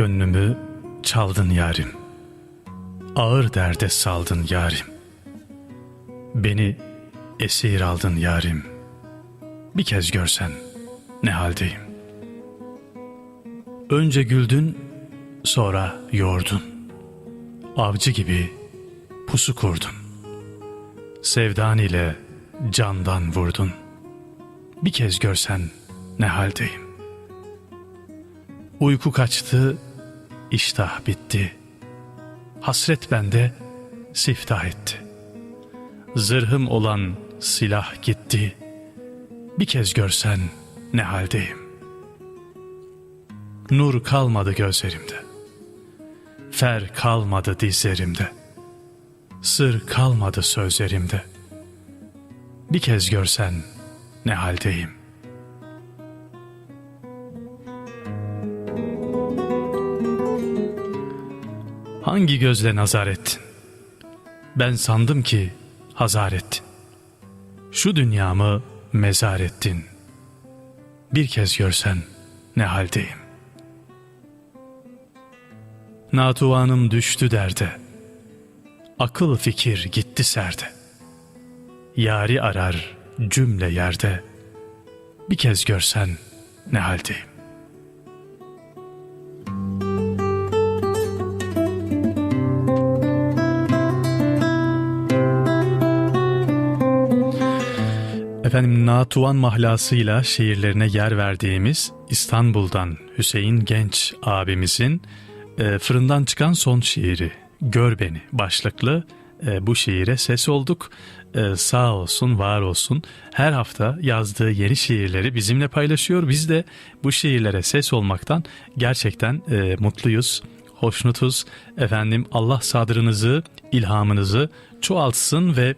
Gönlümü çaldın yarim. Ağır derde saldın yarim. Beni esir aldın yarim. Bir kez görsen ne haldeyim. Önce güldün, sonra yordun. Avcı gibi pusu kurdun. Sevdan ile candan vurdun. Bir kez görsen ne haldeyim. Uyku kaçtı, iştah bitti. Hasret bende siftah etti. Zırhım olan silah gitti. Bir kez görsen ne haldeyim. Nur kalmadı gözlerimde. Fer kalmadı dizlerimde. Sır kalmadı sözlerimde. Bir kez görsen ne haldeyim. Hangi gözle nazar ettin? Ben sandım ki hazar ettin. Şu dünyamı mezar ettin. Bir kez görsen ne haldeyim. Natuvanım düştü derde. Akıl fikir gitti serde. Yari arar cümle yerde. Bir kez görsen ne haldeyim. Efendim Natuvan mahlasıyla şiirlerine yer verdiğimiz İstanbul'dan Hüseyin Genç abimizin e, fırından çıkan son şiiri Gör Beni başlıklı e, bu şiire ses olduk. E, sağ olsun, var olsun. Her hafta yazdığı yeni şiirleri bizimle paylaşıyor. Biz de bu şiirlere ses olmaktan gerçekten e, mutluyuz, hoşnutuz. Efendim Allah sadrınızı, ilhamınızı çoğaltsın ve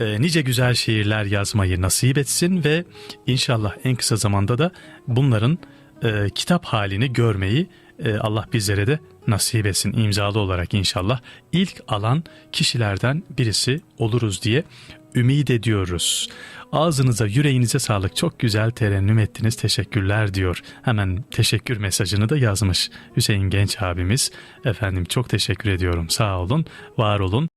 e, nice güzel şiirler yazmayı nasip etsin ve inşallah en kısa zamanda da bunların e, kitap halini görmeyi e, Allah bizlere de nasip etsin imzalı olarak inşallah ilk alan kişilerden birisi oluruz diye ümit ediyoruz. Ağzınıza yüreğinize sağlık çok güzel terennüm ettiniz teşekkürler diyor. Hemen teşekkür mesajını da yazmış Hüseyin Genç abimiz. Efendim çok teşekkür ediyorum sağ olun var olun.